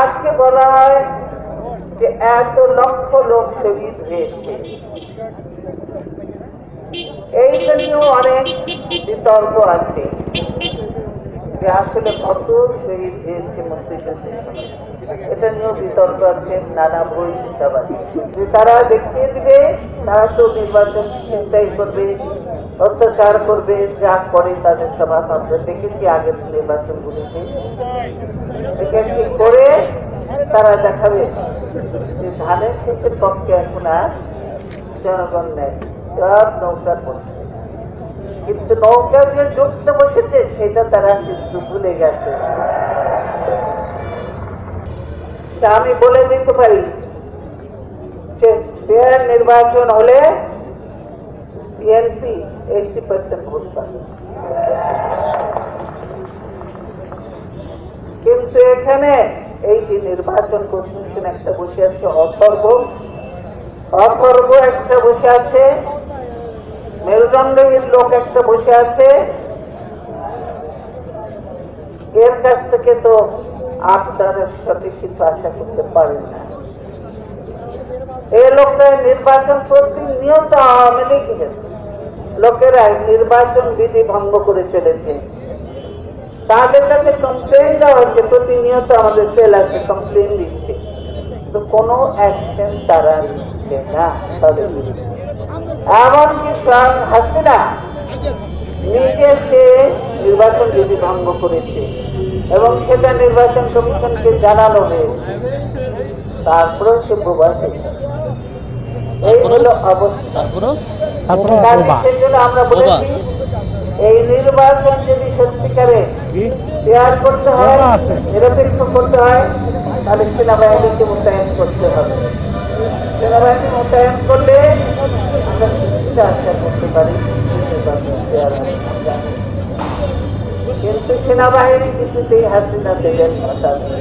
আজকে বলা হয় যে এত লক্ষ লোক শহীদ হয়েছে। এইটা নিয়েও অনেক বিতর্ক আছে যে আসলে কত শহীদ হয়েছে মুক্তিযুদ্ধের সময়। এটা নিয়েও বিতর্ক আছে, নানা বই আছে। যে তারা দেখিয়ে দিবে, তারা তো নির্বাচন চিন্তাই করবে, অত্যাচার করবে, যা করে তাদের সভা আমরা দেখেছি আগের নির্বাচনগুলিতে। তারা দেখাবে যে ধানের ক্ষেত্রের পক্ষে এখন আর জনগণ নেই। সব নৌকার পক্ষে কিন্তু নৌকা যে যুক্ত বসেছে, সেটা তারা কিন্তু ভুলে গেছে। আমি বলে দিতে পারি যে ফেয়ার নির্বাচন হলে বিএনপি এইটি পার্সেন্ট ভোট পাবে। কিন্তু এখানে এই যে নির্বাচন কমিশন একটা বসে আছে অথর্ব অথর্ব একটা বসে আছে। মেরুদণ্ডহীন লোক একটা বসে আছে। এর কাছ থেকে তো আপনারা সঠিক কিছু আশা করতে পারেন না। এই লোকটা নির্বাচন করতে প্রতিনিয়ত আওয়ামী লীগের লোকেরা নির্বাচন বিধি ভঙ্গ করে চলেছে। তাদের কাছে কমপ্লেন দেওয়া হচ্ছে প্রতিনিয়ত আমাদের সেল আছে কমপ্লেন দিচ্ছে। তো কোনো অ্যাকশন তারা নিচ্ছে না তাদের বিরুদ্ধে। এমনকি স্বয়ং হাসিনা নিজে সে নির্বাচন বিধি ভঙ্গ করেছে এবং সেটা নির্বাচন কমিশনকে জানানো হয়েছে তারপরেও সে প্রবাসী এই হলো অবস্থা। সেজন্য আমরা বলেছি এই নির্বাচন যদি সত্যিকারে শেয়ার করতে হয় নিরপেক্ষ করতে হয় তাহলে সেনাবাহিনীকে মোতায়েন করতে হবে। সেনাবাহিনী মোতায়েন করলে আমরা কিছুটা আশা করতে পারি কিন্তু সেনাবাহিনী কিছুতেই হাসিনা দেবেন তাদের